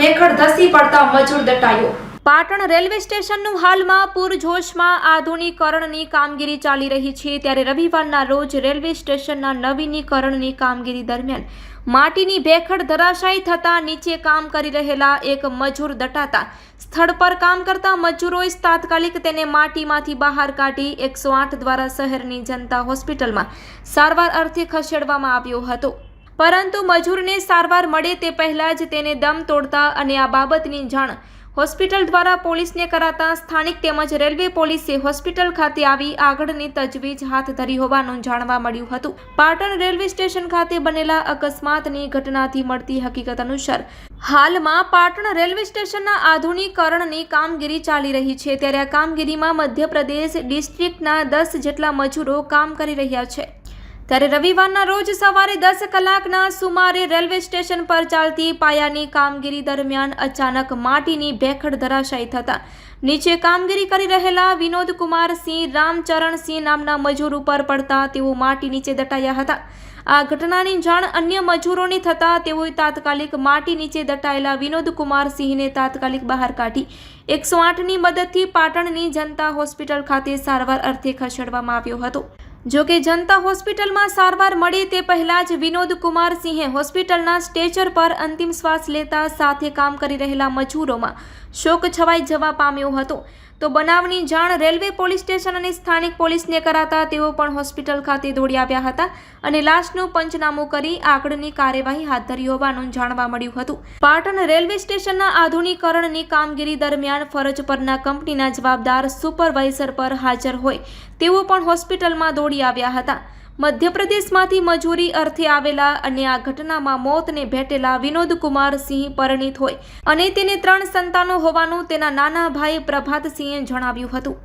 ભેખડ ધસી પડતા મજૂર દટાયો. પાટણ રેલવે સ્ટેશનનું હાલમાં પૂરજોશમાં આધુનિકરણની કામગીરી ચાલી રહી છે. ત્યારે રવિવારના રોજ રેલવે સ્ટેશનના નવીનીકરણની કામગીરી દરમિયાન માટીની ભેખડ ધરાશાયી થતાં નીચે કામ કરી રહેલા એક મજૂર દટાતા. સ્થળ પર કામ કરતા મજૂરોએ તાત્કાલિક તેને માટીમાંથી બહાર કાઢી એકસો આઠ દ્વારા શહેરની જનતા હોસ્પિટલમાં સારવાર અર્થે ખસેડવામાં આવ્યો હતો. પરંતુ મજૂરને સારવાર મળે તે પહેલાં જ તેને દમ તોડતા અને આ બાબતની જાણ હોસ્પિટલ દ્વારા પોલીસને કરાતા સ્થાનિક તેમજ રેલવે પોલીસે હોસ્પિટલ ખાતે આવી આગળની તજવીજ હાથ ધરી હોવાનું જાણવા મળ્યું હતું. પાટણ રેલવે સ્ટેશન ખાતે બનેલા અકસ્માતની ઘટનાથી મળતી હકીકત અનુસાર, હાલમાં પાટણ રેલવે સ્ટેશનના આધુનિકરણની કામગીરી ચાલી રહી છે. ત્યારે આ કામગીરીમાં મધ્યપ્રદેશ ડિસ્ટ્રિક્ટના દસ જેટલા મજૂરો કામ કરી રહ્યા છે. ત્યારે રવિવારના રોજ સવારે દસ કલાકના સુમારે રેલવે સ્ટેશન પર ચાલતી પાયાની કામગીરી દરમિયાન અચાનક માટીની ભેખડ ધરાશાયી થતાં. નીચે કામગીરી કરી રહેલા વિનોદ કુમાર સિંહ રામચરણસિંહ નામના મજૂર ઉપર પડતા તેઓ માટી નીચે દટાયા હતા. આ ઘટનાની જાણ અન્ય મજૂરોને થતાં તેઓએ તાત્કાલિક માટી નીચે દટાયેલા વિનોદકુમાર સિંહને તાત્કાલિક બહાર કાઢી. એકસો આઠની મદદથી પાટણની જનતા હોસ્પિટલ ખાતે સારવાર અર્થે ખસેડવામાં આવ્યો હતો. જો કે જનતા હોસ્પિટલમાં સારવાર મળે તે પહેલા જ વિનોદ કુમાર સિંહે હોસ્પિટલના સ્ટેચર પર અંતિમ શ્વાસ લેતા સાથે કામ કરી રહેલા મજૂરોમાં શોક છવાઈ જવા પામ્યો હતો. તો બનાવની જાણ રેલવે પોલીસ સ્ટેશન અને સ્થાનિક પોલીસને કરાતા તેઓ પણ હોસ્પિટલ ખાતે દોડી આવ્યા હતા અને લાશનું પંચનામું કરી આગળની કાર્યવાહી હાથ ધરી હોવાનું જાણવા મળ્યું હતું. પાટણ રેલવે સ્ટેશનના આધુનિકરણની કામગીરી દરમિયાન ફરજ પરના કંપનીના જવાબદાર સુપરવાઇઝર પર હાજર હોય તેઓ પણ હોસ્પિટલમાં દોડી આવ્યા હતા. મધ્યપ્રદેશમાંથી મજૂરી અર્થે આવેલા અને આ ઘટનામાં મોતને ભેટેલા વિનોદ કુમાર સિંહ પરિણીત હોય અને તેને ત્રણ સંતાનો હોવાનું તેના નાના ભાઈ પ્રભાતસિંહે જણાવ્યું હતું.